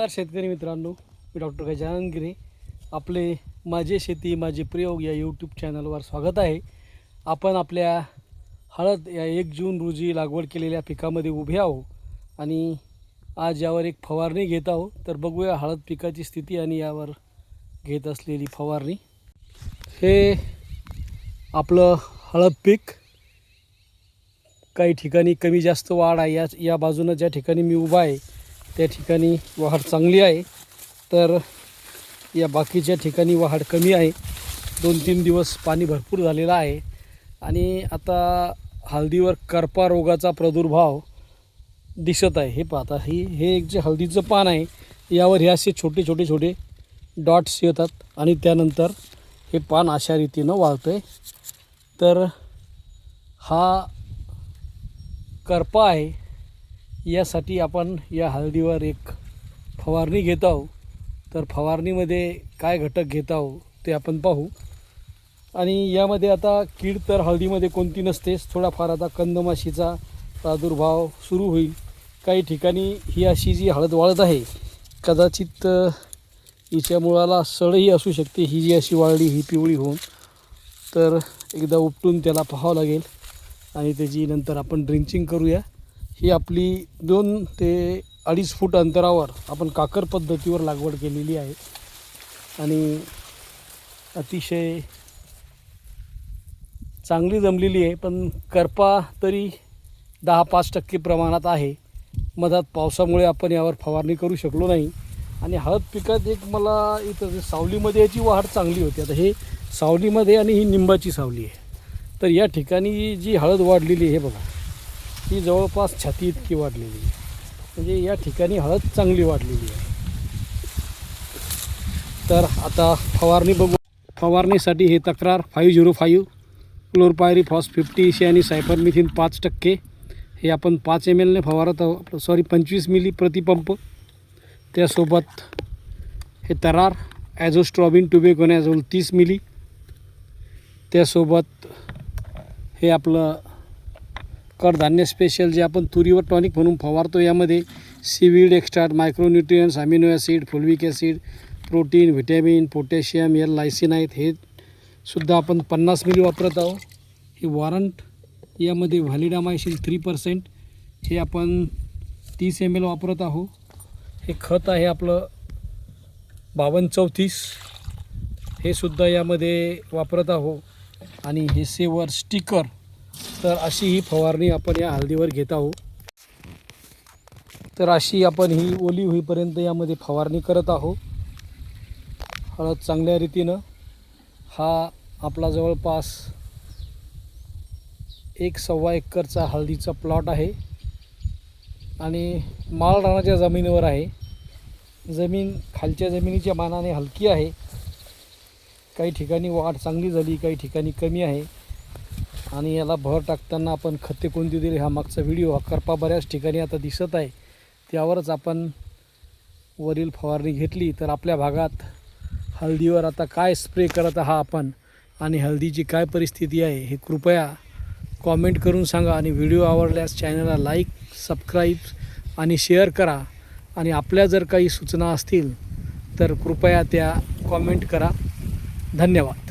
नमस्कार शेतकरी मित्रांनो मी डॉक्टर गजानन गिरे. आपले माझे शेती माझे प्रयोग या यूट्यूब चॅनलवर स्वागत आहे. आपण आपल्या हळद या एक जून रोजी लागवड केलेल्या पिकामध्ये उभे आहो आणि आज यावर एक फवारणी घेत आहो तर बघूया हळद पिकाची स्थिती आणि यावर घेत असलेली फवारणी. हे आपलं हळद पीक काही ठिकाणी कमी जास्त वाढ आहे. या या बाजूनं ज्या ठिकाणी मी उभा आहे त्या ठिकाणी वाढ चांगली आहे. तर या बाकीच्या ठिकाणी वाढ कमी आहे. दोन तीन दिवस पाणी भरपूर झालेलं आहे. आणि आता हळदीवर करपा रोगाचा प्रादुर्भाव दिसत आहे. हे पाहता ही हे एक जे हळदीचं पान आहे यावर हे असे छोटे छोटे छोटे डॉट्स येतात. आणि त्यानंतर हे पान अशा रीतीनं वाळतं आहे तर हा करपा आहे. यासाठी आपण या हळदीवर एक फवारणी घेत आहोत. तर फवारणीमध्ये काय घटक घेत आहोत ते आपण पाहू. आणि यामध्ये आता कीड तर हळदीमध्ये कोणती नसतेच. थोडाफार आता कंदमाशीचा प्रादुर्भाव सुरू होईल. काही ठिकाणी ही अशी जी हळद वाळत आहे कदाचित हिच्या मुळाला सळही असू शकते. ही जी अशी वाळली ही पिवळी होऊन. तर एकदा उपटून त्याला पाहावं लागेल. आणि त्याची नंतर आपण ड्रिंचिंग करूया. ही आपली दोन ते अडीच फूट अंतरावर आपण काकर पद्धतीवर लागवड केलेली आहे. आणि अतिशय चांगली जमलेली आहे पण करपा तरी दहा पाच टक्के प्रमाणात आहे. मधात पावसामुळे आपण यावर फवारणी करू शकलो नाही. आणि हळद पिकात एक मला इथं सावलीमध्ये याची वाढ चांगली होती. आता हे सावलीमध्ये आणि ही निंबाची सावली आहे. तर या ठिकाणी जी हळद वाढलेली आहे बघा. ही जवळपास छाती इतकी वाढलेली आहे. म्हणजे या ठिकाणी हळद चांगली वाढलेली आहे. तर आता फवारणी बघू. फवारणीसाठी हे तक्रार five zero five chlorpyrifos fifty C आणि सायफरमिथिन पाच टक्के. हे आपण पाच एम एलने फवारत आहोत सॉरी पंचवीस मिली प्रतिपंप त्यासोबत हे तरार ॲझोस्ट्रॉबिन टुबेकोनॅझोल तीस मिली. त्यासोबत हे आपलं कडधान्य स्पेशल जे आपण तुरीवर टॉनिक म्हणून फवारतो यामध्ये seaweed extract micronutrients amino acid fulvic acid protein vitamin potassium L lysine आहेत. हे सुद्धा आपण पन्नास मिली वापरत आहोत. हे वॉरंट यामध्ये व्हॅलिडामायशील थ्री पर्सेंट हे आपण तीस एम एल वापरत आहोत. हे खत आहे आपलं बावन्न चौतीस. हे सुद्धा यामध्ये वापरत आहो आणि हे सेवर स्टिकर तर अशी ही फवारणी आपण या हळदीवर घेत आहोत. तर अशी आपण ही ओली होईपर्यंत यामध्ये फवारणी करत आहोत. हळद चांगल्या रीतीनं हा आपला जवळपास एक सव्वा एकरचा हळदीचा प्लॉट आहे आणि माळरानाच्या जमिनीवर आहे. जमीन खालच्या जमिनीच्या मानाने हलकी आहे. काही ठिकाणी वाढ चांगली झाली काही ठिकाणी कमी आहे. आणि याला भर टाकताना आपण खते कोणती दिली हा मागचा व्हिडिओ हा करपा बऱ्याच ठिकाणी आता दिसत आहे. त्यावरच आपण वरील फवारणी घेतली. तर आपल्या भागात हळदीवर आता काय स्प्रे करत आहात आपण आणि हळदीची काय परिस्थिती आहे हे कृपया कॉमेंट करून सांगा. आणि व्हिडिओ आवडल्यास चॅनलला लाईक सबस्क्राईब आणि शेअर करा. आणि आपल्या जर काही सूचना असतील तर कृपया त्या कॉमेंट करा. धन्यवाद.